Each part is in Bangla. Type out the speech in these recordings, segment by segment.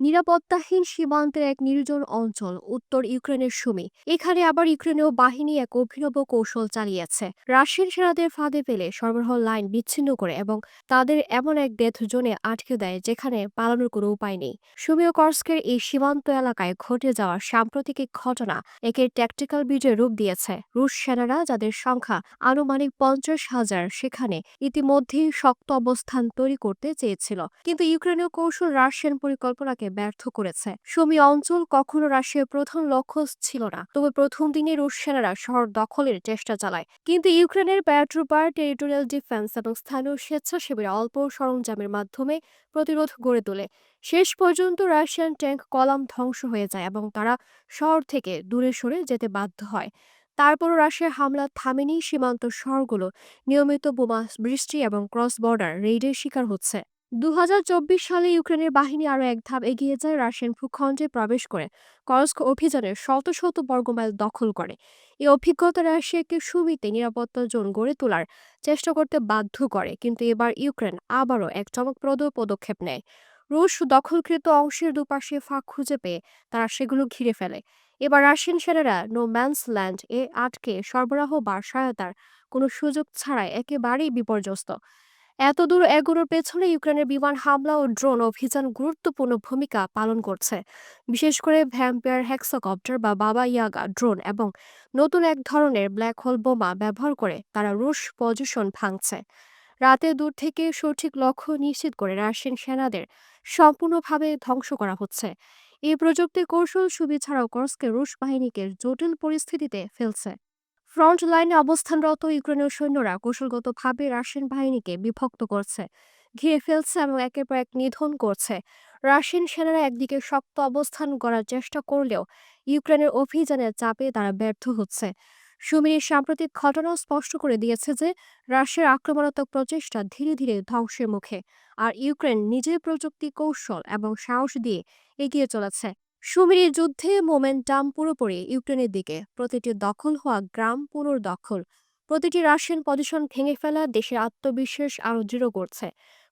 নিরাপত্তাহীন সীমান্তের এক নির্জন অঞ্চল, উত্তর ইউক্রেনের সুমি। এখানে আবার ইউক্রেনীয় বাহিনী এক অভিনব কৌশল চালিয়েছে। রাশিয়ান সেনাদের ফাঁদে ফেলে সরবরাহ লাইন বিচ্ছিন্ন করে এবং তাদের এমন এক ডেথ জোনে আটকে দেয় যেখানে পালানোর কোনো উপায় নেই। সুমীয় কর্স্কের এই সীমান্ত এলাকায় ঘটে যাওয়া সাম্প্রতিক ঘটনা একে ট্যাকটিক্যাল বিজয় রূপ দিয়েছে। রুশ সেনারা যাদের সংখ্যা আনুমানিক পঞ্চাশ হাজার, সেখানে ইতিমধ্যেই শক্ত অবস্থান তৈরি করতে চেয়েছিল। কিন্তু ইউক্রেনীয় কৌশল রাশিয়ান পরিকল্পনাকে ব্যর্থ করেছে। সুমি অঞ্চল কখনো রাশিয়ার প্রধান লক্ষ্য ছিল না। তবে প্রথম দিনে রুশ সেনারা শহর দখলের চেষ্টা চালায়। কিন্তু ইউক্রেনের প্যাট্রোপার টেরিটোরিয়াল ডিফেন্স এবং স্থানীয় স্বেচ্ছাসেবীরা অল্প সরঞ্জামের মাধ্যমে প্রতিরোধ গড়ে তোলে। শেষ পর্যন্ত রাশিয়ান ট্যাঙ্ক কলাম ধ্বংস হয়ে যায় এবং তারা শহর থেকে দূরে সরে যেতে বাধ্য হয়। তারপরও রাশিয়ার হামলা থামেনি, সীমান্ত শহরগুলো নিয়মিত বোমা, বৃষ্টি এবং ক্রস বর্ডার রেইডের শিকার হচ্ছে। দু হাজার চব্বিশ সালে ইউক্রেনের বাহিনী আরও এক ধাপ এগিয়ে যায় রাশিয়ান ভূখণ্ডে প্রবেশ করে। করস্ক অভিযানে শত শত বর্গমাইল দখল করে। এই অভিজ্ঞতা রাশিয়াকে সুবিতে নিরাপত্তা জোন গড়ে তোলার চেষ্টা করতে বাধ্য করে, কিন্তু এবার ইউক্রেন আবারও এক চমকপ্রদ পদক্ষেপ নেয়। রুশ দখলকৃত অংশের দুপাশে ফাঁক খুঁজে পেয়ে তারা সেগুলো ঘিরে ফেলে। এবার রাশিয়ান সেনারা নো ম্যানস ল্যান্ড এ আটকে সরবরাহ বা সহায়তার কোনো সুযোগ ছাড়াই একেবারেই বিপর্যস্ত। এত দূর এগোনোর পেছনে ইউক্রেনের বিমান হামলা ও ড্রোন অভিযান গুরুত্বপূর্ণ ভূমিকা পালন করছে। বিশেষ করে ভ্যাম্পিয়ার হেক্সকপ্টার বা বাবা ইয়াগা ড্রোন এবং নতুন এক ধরনের ব্ল্যাক হোল বোমা ব্যবহার করে তারা রুশ পজিশন ভাঙছে। রাতে দূর থেকে সঠিক লক্ষ্য নিশ্চিত করে রাশিয়ান সেনাদের সম্পূর্ণভাবে ধ্বংস করা হচ্ছে। এই প্রযুক্তির কৌশল সুবি ছাড়াও কর্সকে রুশ বাহিনীকে জটিল পরিস্থিতিতে ফেলছে। ফ্রন্ট লাইনে অবস্থানরত ইউক্রেনীয় সৈন্যরা কৌশলগতভাবে রাশিয়ান বাহিনীকে বিভক্ত করছে, ঘিরে ফেলছে এবং একের পর এক নিধন করছে। রাশিয়ান সেনারা একদিকে শক্ত অবস্থান করার চেষ্টা করলেও ইউক্রেনের অভিযানের চাপে তারা ব্যর্থ হচ্ছে। সুমির সাম্প্রতিক ঘটনাও স্পষ্ট করে দিয়েছে যে, রাশিয়ার আক্রমণাত্মক প্রচেষ্টা ধীরে ধীরে ধ্বংসের মুখে, আর ইউক্রেন নিজের প্রযুক্তি কৌশল এবং সাহস দিয়ে এগিয়ে চলেছে। সুমির যুদ্ধে মোমেন্টাম পুরোপুরি ইউক্রেনের দিকে। প্রতিটি দখল হওয়া গ্রাম পুনর্দখল। প্রতিটি রাশিয়ান পজিশন ভেঙে ফেলা দেশের আত্মবিশ্বাস আরও দৃঢ় করছে।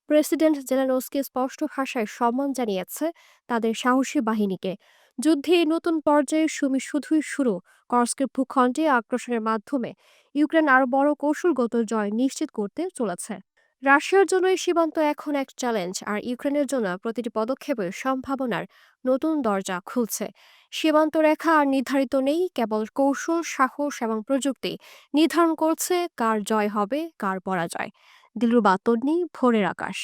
প্রেসিডেন্ট জেলানোস্কি স্পষ্ট ভাষায় সম্মান জানিয়েছে তাদের সাহসী বাহিনীকে। যুদ্ধে নতুন পর্যায়ে সুমি শুধুই শুরু। কর্স্কের ভূখণ্ডে আক্রোশনের মাধ্যমে ইউক্রেন আরও বড় কৌশলগত জয় নিশ্চিত করতে চলেছে। রাশিয়ার জন্য এই সীমান্ত এখন এক চ্যালেঞ্জ আর ইউক্রেনের জন্য প্রতিটি পদক্ষেপে সম্ভাবনার নতুন দরজা খুলছে। সীমান্ত রেখা আর নির্ধারিত নেই, কেবল কৌশল, সাহস এবং প্রযুক্তি নির্ধারণ করছে কার জয় হবে, কার পরাজয়। দিলরুবা তন্নি ভোরের আকাশ।